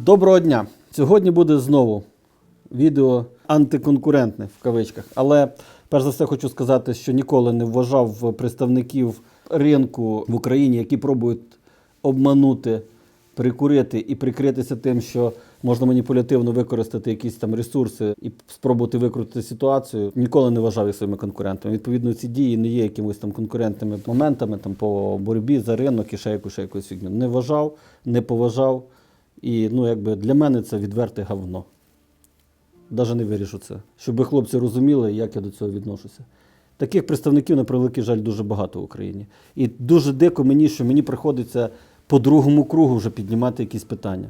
Доброго дня! Сьогодні буде знову відео антиконкурентне в кавичках. Але перш за все хочу сказати, що ніколи не вважав представників ринку в Україні, які пробують обманути, прикурити і прикритися тим, що можна маніпулятивно використати якісь там ресурси і спробувати викрутити ситуацію. Ніколи не вважав їх своїми конкурентами. Відповідно, ці дії не є якимось там конкурентними моментами там по боротьбі за ринок і ще якусь, ще якусь фігню. Не вважав, не поважав. І ну, якби для мене це відверте говно. Навіть не вирішу це. Щоб хлопці розуміли, як я до цього відношуся. Таких представників, на превеликий жаль, дуже багато в Україні. І дуже дико мені, що мені приходиться по другому кругу вже піднімати якісь питання.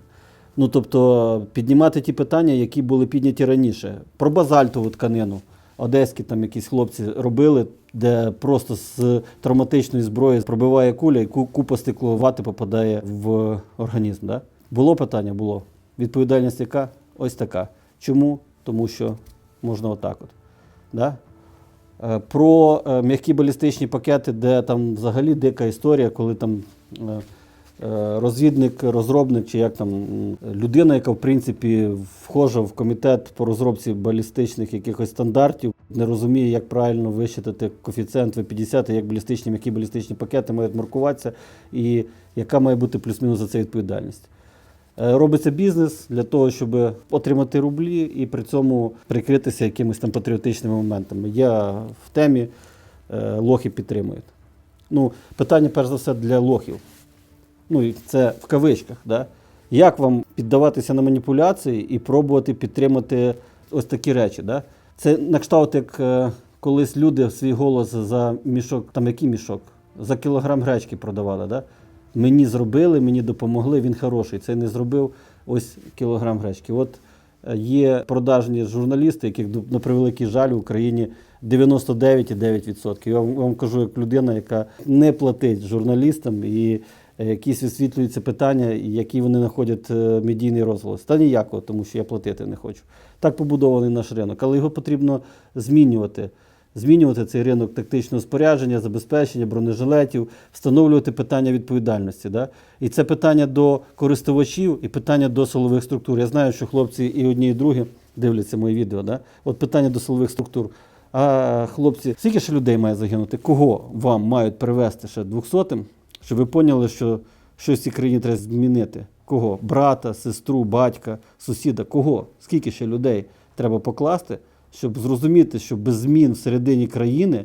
Ну, тобто, піднімати ті питання, які були підняті раніше. Про базальтову тканину. Одеські там якісь хлопці робили, де просто з травматичної зброї пробиває куля і ку- купа стекловати попадає в організм. Да? Було питання? Було. Відповідальність яка? Ось така. Чому? Тому що можна отак от. Да? Е, Про е, м'які балістичні пакети, де там взагалі дика історія, коли там е, розвідник, розробник, чи як там людина, яка в принципі вхожа в комітет по розробці балістичних якихось стандартів, не розуміє, як правильно вищитати коефіцієнт В50, як балістичні м'які балістичні пакети мають маркуватися, і яка має бути плюс-мінус за це відповідальність. Е, Робиться бізнес для того, щоб отримати рублі і при цьому прикритися якимись там патріотичними моментами. Я в темі е, лохи підтримують. Ну, питання, перш за все, для лохів. Ну, це в кавичках. Да? Як вам піддаватися на маніпуляції і пробувати підтримати ось такі речі? Да? Це на кшталт, як е, колись люди свій голос за мішок, там який мішок? За кілограм гречки продавали. Да? Мені зробили, мені допомогли, він хороший. Це не зробив ось кілограм гречки. От е, є продажні журналісти, яких на превеликий жаль в Україні 99,9%. Я вам, вам кажу, як людина, яка не платить журналістам і е, якісь висвітлюються питання, які вони знаходять е, медійний розголос. Та ніякого, тому що я платити не хочу. Так побудований наш ринок, але його потрібно змінювати. Змінювати цей ринок тактичного спорядження, забезпечення, бронежилетів, встановлювати питання відповідальності. Да? І це питання до користувачів і питання до силових структур. Я знаю, що хлопці і одні, і другі дивляться мої відео. Да? От питання до силових структур. А хлопці, скільки ще людей має загинути? Кого вам мають привезти ще 200-м, щоб ви поняли, що щось в цій країні треба змінити? Кого? Брата, сестру, батька, сусіда? Кого? Скільки ще людей треба покласти, щоб зрозуміти, що без змін всередині країни,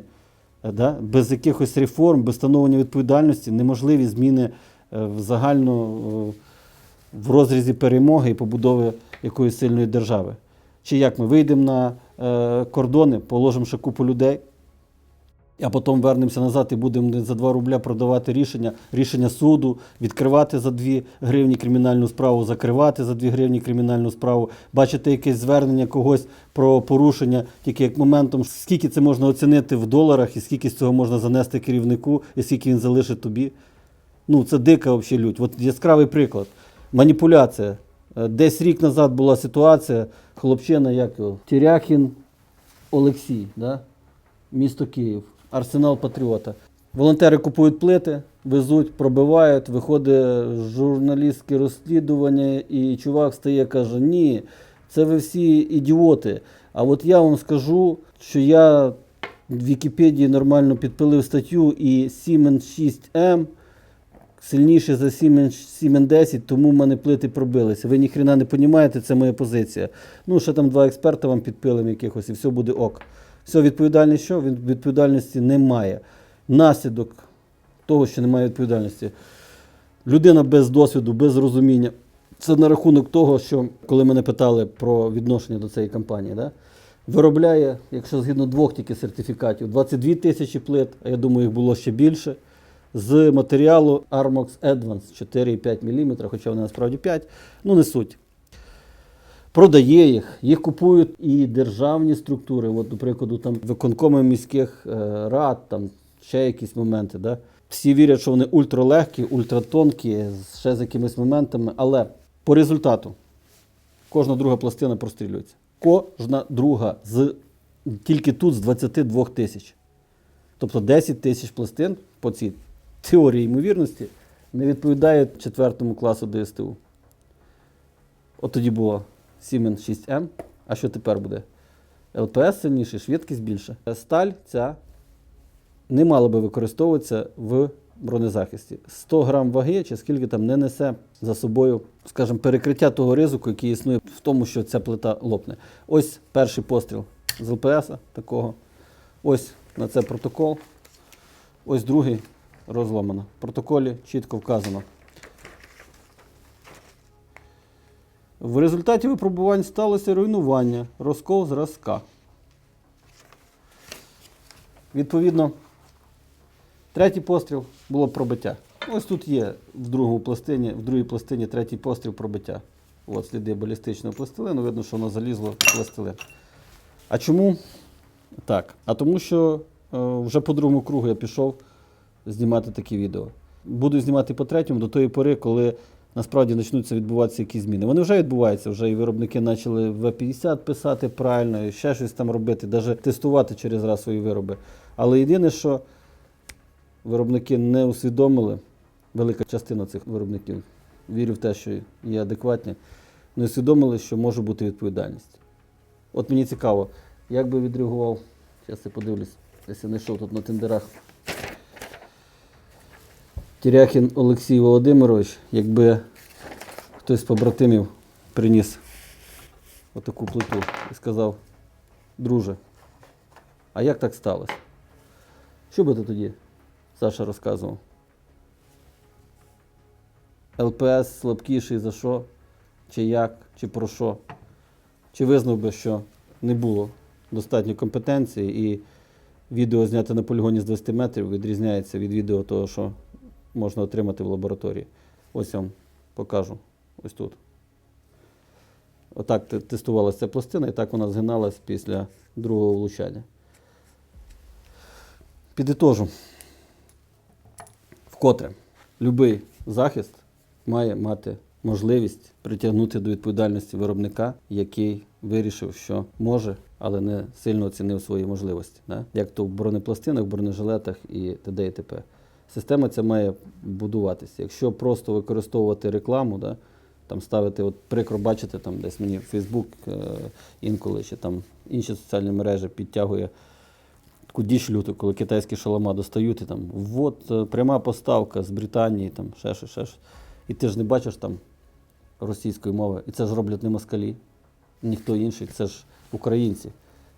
е, да, без якихось реформ, без встановлення відповідальності неможливі зміни е, в загально е, в розрізі перемоги і побудови якоїсь сильної держави. Чи як ми вийдемо на кордони, положимо ще купу людей, а потім вернемося назад і будемо за 2 рубля продавати рішення, рішення суду, відкривати за 2 гривні кримінальну справу, закривати за 2 гривні кримінальну справу, бачити якесь звернення когось про порушення, тільки як моментом, скільки це можна оцінити в доларах, і скільки з цього можна занести керівнику, і скільки він залишить тобі. Ну, це дика взагалі лють. От яскравий приклад. Маніпуляція. Е, Десь рік назад була ситуація, хлопчина, як його, Тіряхін Олексій, да? місто Київ, арсенал Патріота. Волонтери купують плити, везуть, пробивають, виходить журналістське розслідування, і чувак стає каже: Ні, це ви всі ідіоти. А от я вам скажу, що я в Вікіпедії нормально підпилив статтю і Siemens 6M сильніший за Siemens, Siemens 10, тому в мене плити пробилися. Ви ніхрена не розумієте, це моя позиція. Ну, ще там два експерта вам підпилим якихось, і все буде ок. Все, відповідальність що? Від- Відповідальності немає. Наслідок того, що немає відповідальності. Людина без досвіду, без розуміння. Це на рахунок того, що коли мене питали про відношення до цієї компанії, да? виробляє, якщо згідно двох тільки сертифікатів, 22 тисячі плит, а я думаю, їх було ще більше, з матеріалу Armox Advance 4,5 мм, хоча вони насправді 5, ну не суть. Продає їх, їх купують і державні структури, от, до прикладу, там виконкоми міських е, рад, там ще якісь моменти. Да? Всі вірять, що вони ультралегкі, ультратонкі, ще з якимись моментами, але по результату кожна друга пластина прострілюється. Кожна друга з тільки тут з 22 тисяч. Тобто 10 тисяч пластин по цій теорії ймовірності не відповідає четвертому класу ДСТУ. От тоді було Siemens 6M. А що тепер буде? ЛПС сильніше, швидкість більше. Сталь ця не мала би використовуватися в бронезахисті. 100 грам ваги чи скільки там не несе за собою, скажімо, перекриття того ризику, який існує в тому, що ця плита лопне. Ось перший постріл з ЛПС такого. Ось на це протокол. Ось другий розломано. В протоколі чітко вказано. В результаті випробувань сталося руйнування, розкол зразка. Відповідно, третій постріл було пробиття. Ось тут є в другому пластині, в другій пластині третій постріл пробиття. От сліди балістичного пластилину, видно, що воно залізло в пластилин. А чому так? А тому що е, вже по другому кругу я пішов знімати такі відео. Буду знімати по третьому до тої пори, коли насправді почнуться відбуватися якісь зміни. Вони вже відбуваються, вже і виробники почали В50 писати правильно, і ще щось там робити, навіть тестувати через раз свої вироби. Але єдине, що виробники не усвідомили, велика частина цих виробників, вірю в те, що є адекватні, не усвідомили, що може бути відповідальність. От мені цікаво, як би відреагував, зараз я подивлюсь, я знайшов тут на тендерах. Тіряхін Олексій Володимирович, якби хтось з побратимів приніс отаку плиту і сказав, друже, а як так сталося? Що би ти тоді, Саша, розказував? ЛПС слабкіший за що? Чи як, чи про що? Чи визнав би, що не було достатньо компетенції і відео зняте на полігоні з 20 метрів відрізняється від відео того, що можна отримати в лабораторії. Ось я вам покажу. Ось тут. Отак тестувалася ця пластина, і так вона згиналась після другого влучання. Підітожу. Вкотре, будь-який захист має мати можливість притягнути до відповідальності виробника, який вирішив, що може, але не сильно оцінив свої можливості. Да? Як то в бронепластинах, бронежилетах і т.д. і т.п. Система ця має будуватися. Якщо просто використовувати рекламу, да, там ставити, от прикро бачити, там десь мені Фейсбук інколи чи там інші соціальні мережі підтягує таку діч люту, коли китайські шалома достають і там от е, пряма поставка з Британії, там ще ще щось. І ти ж не бачиш там російської мови. І це ж роблять не москалі, ніхто інший, це ж українці.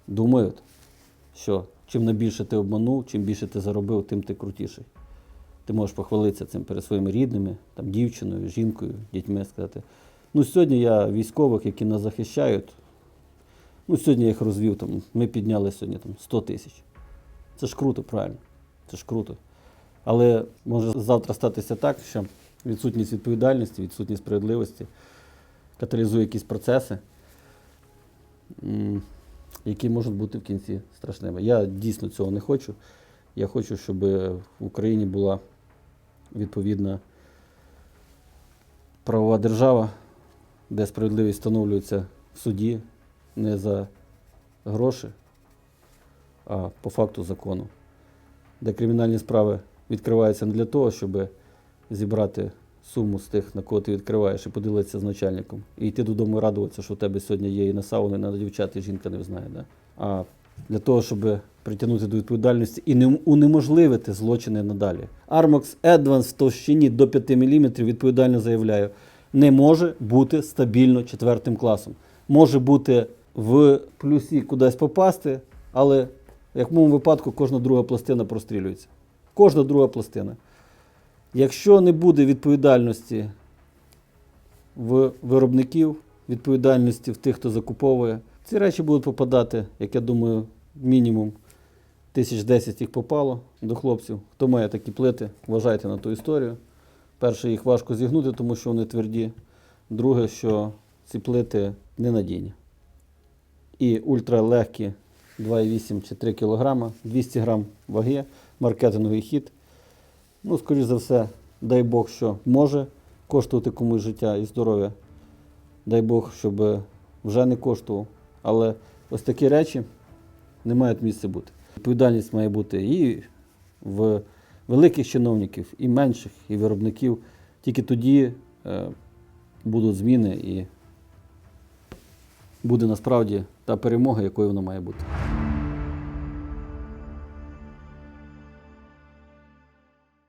Думають, що чим найбільше ти обманув, чим більше ти заробив, тим ти крутіший. Ти можеш похвалитися цим перед своїми рідними, там, дівчиною, жінкою, дітьми сказати. Ну, сьогодні я військових, які нас захищають, ну, сьогодні я їх розвів, там, ми підняли сьогодні там, 100 тисяч. Це ж круто, правильно. Це ж круто. Але може завтра статися так, що відсутність відповідальності, відсутність справедливості каталізує якісь процеси, які можуть бути в кінці страшними. Я дійсно цього не хочу. Я хочу, щоб в Україні була відповідна правова держава, де справедливість встановлюється в суді не за гроші, а по факту закону. Де кримінальні справи відкриваються не для того, щоб зібрати суму з тих, на кого ти відкриваєш, і поділитися з начальником. І йти додому радуватися, що у тебе сьогодні є і на сауни, і на дівчат, і жінка не знає. Да? А для того, щоб притягнути до відповідальності і не унеможливити злочини надалі. Armox Advance в товщині до 5 мм, відповідально заявляю, не може бути стабільно четвертим класом. Може бути в плюсі кудись попасти, але в моєму випадку кожна друга пластина прострілюється. Кожна друга пластина. Якщо не буде відповідальності в виробників, відповідальності в тих, хто закуповує, ці речі будуть попадати, як я думаю, мінімум тисяч десять їх попало до хлопців. Хто має такі плити, вважайте на ту історію. Перше, їх важко зігнути, тому що вони тверді. Друге, що ці плити ненадійні. І ультралегкі 2,8 чи 3 кг, 200 грам ваги, маркетинговий хід. Ну, скоріш за все, дай Бог, що може коштувати комусь життя і здоров'я. Дай Бог, щоб вже не коштував. Але ось такі речі не мають місця бути відповідальність має бути і в великих чиновників, і менших, і виробників. Тільки тоді е, будуть зміни і буде насправді та перемога, якою вона має бути.